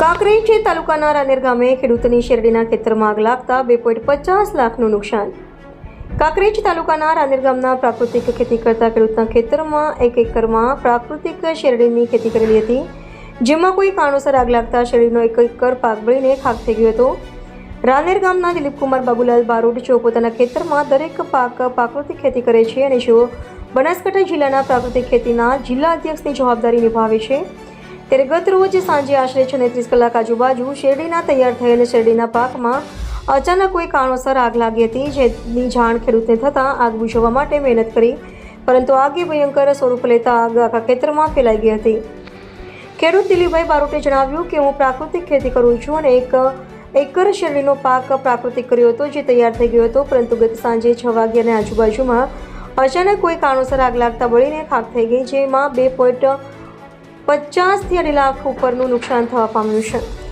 કાંકરેજ તાલુકાના રાનેર ગામે ખેડૂતની શેરડીના ખેતરમાં આગ લાગતા બે પોઈન્ટ પચાસ લાખનું નુકસાન. કાંકરેજ તાલુકાના રાનેર ગામના પ્રાકૃતિક ખેતી કરતા ખેડૂતના ખેતરમાં એક એકરમાં પ્રાકૃતિક શેરડીની ખેતી કરેલી હતી, જેમાં કોઈ કારણોસર આગ લાગતા શેરડીનો એક એકર પાક બળીને ખાક થઈ ગયો હતો. રાનેર ગામના દિલીપકુમાર બાબુલાલ બારોટ જેઓ પોતાના ખેતરમાં દરેક પાક પ્રાકૃતિક ખેતી કરે છે અને જેઓ બનાસકાંઠા જિલ્લાના પ્રાકૃતિક ખેતીના જિલ્લા અધ્યક્ષની જવાબદારી નિભાવે છે ત્યારે ગત રોજ સાંજે આશરે છત્રીસ કલાક આજુબાજુ શેરડીના તૈયાર થયેલ શેરડીના પાકમાં અચાનક કોઈ કારણોસર આગ લાગી હતી, જેની જાણ ખેડૂતને થતાં આગ બુઝાવવા માટે મહેનત કરી, પરંતુ આગે ભયંકર સ્વરૂપ લેતા આગ આખા ખેતરમાં ફેલાઈ ગઈ હતી. ખેડૂત દિલીપભાઈ બારોટે જણાવ્યું કે, હું પ્રાકૃતિક ખેતી કરું છું અને એક એકર શેરડીનો પાક પ્રાકૃતિક કર્યો હતો, જે તૈયાર થઈ ગયો હતો, પરંતુ ગત સાંજે છ વાગ્યાની આજુબાજુમાં અચાનક કોઈ કારણોસર આગ લાગતા બળીને ખાક થઈ ગઈ, જેમાં બે પોઈન્ટ પચાસથી અઢી લાખ ઉપરનું નુકસાન થવા પામ્યું છે.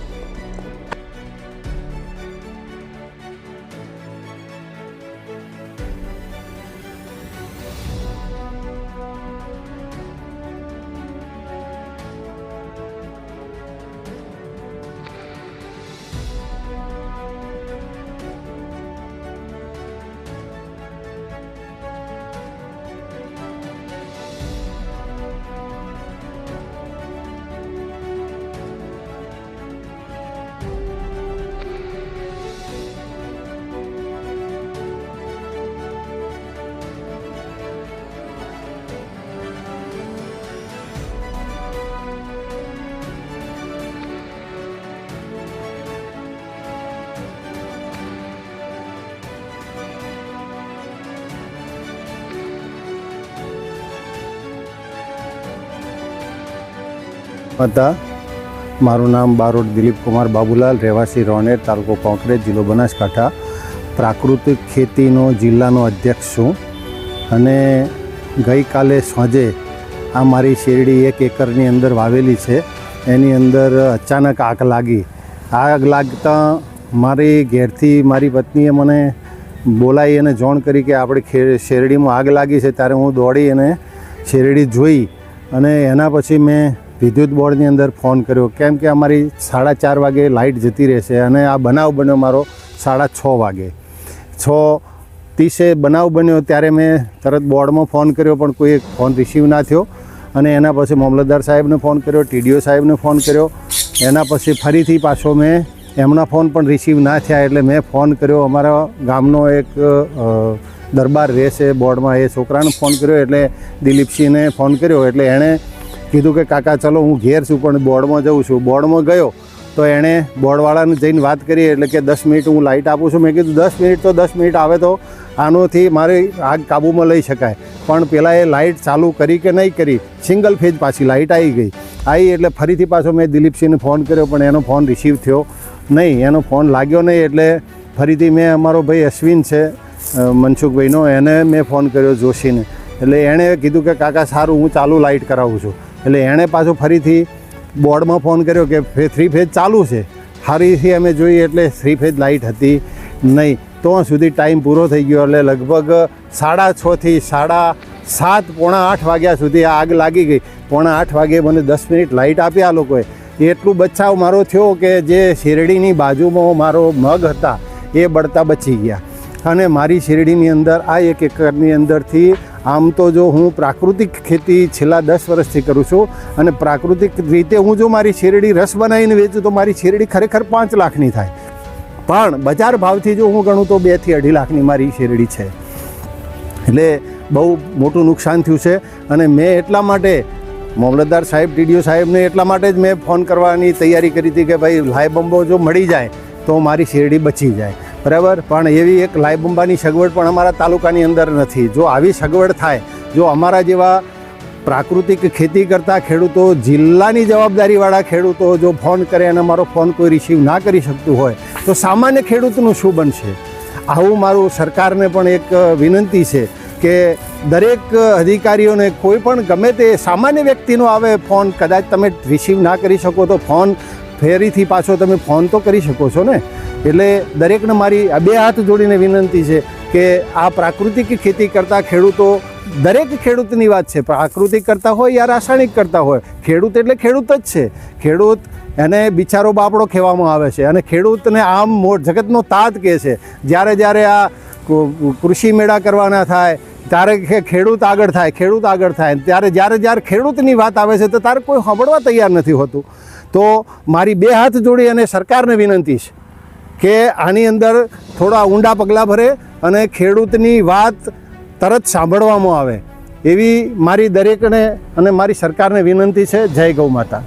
હતા. મારું નામ બારોટ દિલીપ કુમાર બાબુલાલ, રહેવાસી રોનેર તાલુકો કોંકરેજ, જિલ્લો બનાસકાંઠા. પ્રાકૃતિક ખેતીનો જિલ્લાનો અધ્યક્ષ છું અને ગઈકાલે સાંજે આ મારી શેરડી એક એકરની અંદર વાવેલી છે. એની અંદર અચાનક આગ લાગી. આગ લાગતા મારી ઘેરથી મારી પત્નીએ મને બોલાવી અને જોણ કરી કે આપણે શેરડીમાં આગ લાગી છે, ત્યારે હું દોડી અને શેરડી જોઈ અને એના પછી મેં વિદ્યુત બોર્ડની અંદર ફોન કર્યો. કેમ કે અમારી સાડા ચાર વાગે લાઇટ જતી રહેશે અને આ બનાવ બન્યો મારો સાડા છ વાગે. છ ત્રીસે બનાવ બન્યો ત્યારે મેં તરત બોર્ડમાં ફોન કર્યો, પણ કોઈ ફોન રિસીવ ના થયો. અને એના પછી મામલતદાર સાહેબને ફોન કર્યો, ટીડીઓ સાહેબને ફોન કર્યો. એના પછી ફરીથી પાછો મેં એમના ફોન પણ રિસીવ ના થયા એટલે મેં ફોન કર્યો. અમારા ગામનો એક દરબાર રહેશે, બોર્ડમાં એ છોકરાને ફોન કર્યો એટલે દિલીપસિંહને ફોન કર્યો. એટલે એણે કીધું કે, કાકા, ચલો, હું ઘેર છું, પણ બોર્ડમાં જઉં છું. બોર્ડમાં ગયો તો એણે બોર્ડવાળાને જઈને વાત કરી, એટલે કે, દસ મિનિટ હું લાઇટ આપું છું. મેં કીધું, દસ મિનિટ તો દસ મિનિટ આવે તો આનોથી મારી આગ કાબૂમાં લઈ શકાય. પણ પહેલાં એ લાઇટ ચાલુ કરી કે નહીં કરી, સિંગલ ફેજ પાછી લાઇટ આવી ગઈ. આવી એટલે ફરીથી પાછો મેં દિલીપસિંહને ફોન કર્યો, પણ એનો ફોન રિસીવ થયો નહીં. એનો ફોન લાગ્યો નહીં, એટલે ફરીથી મેં અમારો ભાઈ અશ્વિન છે મનસુખભાઈનો, એને મેં ફોન કર્યો જોશીને. એટલે એણે કીધું કે, કાકા, સારું, હું ચાલુ લાઇટ કરાવું છું. એટલે એણે પાછો ફરીથી બોર્ડમાં ફોન કર્યો કે થ્રી ફેજ ચાલુ છે. ફરીથી અમે જોઈએ એટલે થ્રી ફેજ લાઇટ હતી નહીં. તો સુધી ટાઈમ પૂરો થઈ ગયો એટલે લગભગ સાડા છથી સાડા સાત, પોણા આઠ વાગ્યા સુધી આગ લાગી ગઈ. પોણા આઠ વાગે મને દસ મિનિટ લાઇટ આપી આ લોકોએ. એટલું બચાવ મારો થયો કે જે શેરડીની બાજુમાં મારો મગ હતા એ બળતા બચી ગયા. અને મારી શેરડીની અંદર આ એક એકરની અંદરથી આમ તો જો હું પ્રાકૃતિક ખેતી છેલ્લા દસ વર્ષથી કરું છું અને પ્રાકૃતિક રીતે હું જો મારી શેરડી રસ બનાવીને વેચું તો મારી શેરડી ખરેખર પાંચ લાખની થાય. પણ બજાર ભાવથી જો હું ગણું તો બેથી અઢી લાખની મારી શેરડી છે. એટલે બહુ મોટું નુકસાન થયું છે અને મેં એટલા માટે મામલતદાર સાહેબ, ટીડીઓ સાહેબને એટલા માટે જ મેં ફોન કરવાની તૈયારી કરી હતી કે ભાઈ લાય બંબો જો મળી જાય તો મારી શેરડી બચી જાય. બરાબર? પણ એવી એક લાય બંબાની સગવડ પણ અમારા તાલુકાની અંદર નથી. જો આવી સગવડ થાય, જો અમારા જેવા પ્રાકૃતિક ખેતી કરતા ખેડૂતો, જિલ્લાની જવાબદારીવાળા ખેડૂતો જો ફોન કરે અને અમારો ફોન કોઈ રિસીવ ના કરી શકતું હોય, તો સામાન્ય ખેડૂતનું શું બનશે? આવું મારું સરકારને પણ એક વિનંતી છે કે દરેક અધિકારીઓને કોઈ પણ ગમે તે સામાન્ય વ્યક્તિનો આવે ફોન, કદાચ તમે રિસીવ ના કરી શકો તો ફોન, ફેરીથી પાછો તમે ફોન તો કરી શકો છો ને? એટલે દરેકને મારી આ બે હાથ જોડીને વિનંતી છે કે આ પ્રાકૃતિક ખેતી કરતા ખેડૂતો, દરેક ખેડૂતની વાત છે પ્રાકૃતિક કરતા હોય યા રાસાયણિક કરતા હોય? ખેડૂત એટલે ખેડૂત જ છે. ખેડૂત એને બિચારો બાપડો કહેવામાં આવે છે અને ખેડૂતને આમ મો જગતનો તાત કહે છે. જ્યારે જ્યારે આ કૃષિ મેળા કરવાના થાય, ત્યારે ખેડૂત આગળ થાય, ખેડૂત આગળ થાય, ત્યારે જ્યારે જ્યારે ખેડૂતની વાત આવે છે તો તારે કોઈ સાંભળવા તૈયાર નથી હોતું. તો મારી બે હાથ જોડી અને સરકારને વિનંતી છે. કે આની અંદર થોડા ઊંડા પગલાં ભરે અને ખેડૂતની વાત તરત સાંભળવામાં આવે. એવી મારી દરેકને અને મારી સરકારને વિનંતી છે. જય ગૌ માતા.